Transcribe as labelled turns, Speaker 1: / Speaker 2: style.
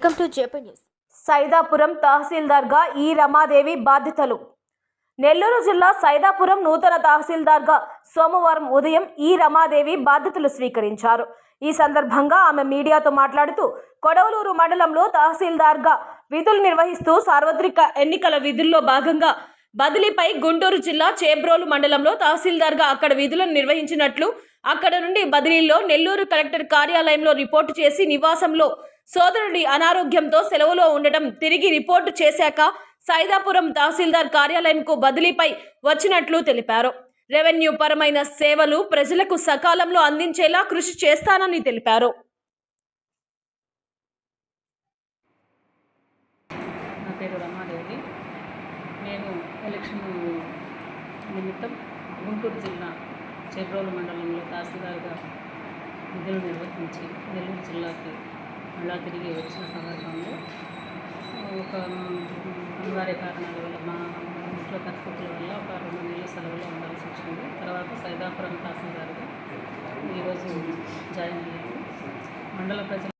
Speaker 1: Welcome to JP news
Speaker 2: Saidapuram తహసీల్దార్గా ఈ రమాదేవి బాధ్యతలు. నెల్లూరు జిల్లా సైదాపురం నూతన తహసీల్దార్గా సోమవారం ఉదయం ఈ రమాదేవి బాధ్యతలు స్వీకరించారు. ఈ సందర్భంగా ఆమె మీడియాతో మాట్లాడుతూ కొడవలూరు మండలంలో తహసీల్దార్గా విధులు నిర్వహిస్తూ సార్వత్రిక ఎన్నికల విధుల్లో భాగంగా బదిలీపై గుంటూరు జిల్లా చేబ్రోలు మండలంలో తహసీల్దార్గా అక్కడ విధులను నిర్వహించినట్లు అక్కడ నుండి బదిలీలో నెల్లూరు కలెక్టర్ కార్యాలయంలో రిపోర్టు చేసి నివాసంలో సోదరుడి అనారోగ్యంతో సెలవులో ఉండటం తిరిగి రిపోర్టు చేశాక సైదాపురం తహసీల్దార్ కార్యాలయంకు బదిలీపై వచ్చినట్లు తెలిపారు. రెవెన్యూ పరమైన సేవలు ప్రజలకు సకాలంలో అందించేలా కృషి చేస్తానని తెలిపారు.
Speaker 3: నా పేరు రమాదేవి. నేను ఎలక్షన్ నిమిత్తం గుంటూరు జిల్లా చేబ్రోలు మండలంలో తహసీల్దార్గా విధులు నిర్వహించి నెల్లూరు జిల్లాకి మళ్ళా తిరిగి వచ్చిన సందర్భంలో ఒక అనివార్య కారణాల వల్ల మా ఇంట్లో పరిస్థితుల వల్ల ఒక రెండు నెలల సెలవులో ఉండాల్సి వచ్చింది. తర్వాత సైదాపురం తహసీల్దారుగా ఈరోజు జాయిన్ అయ్యాను. మండల ప్రజలు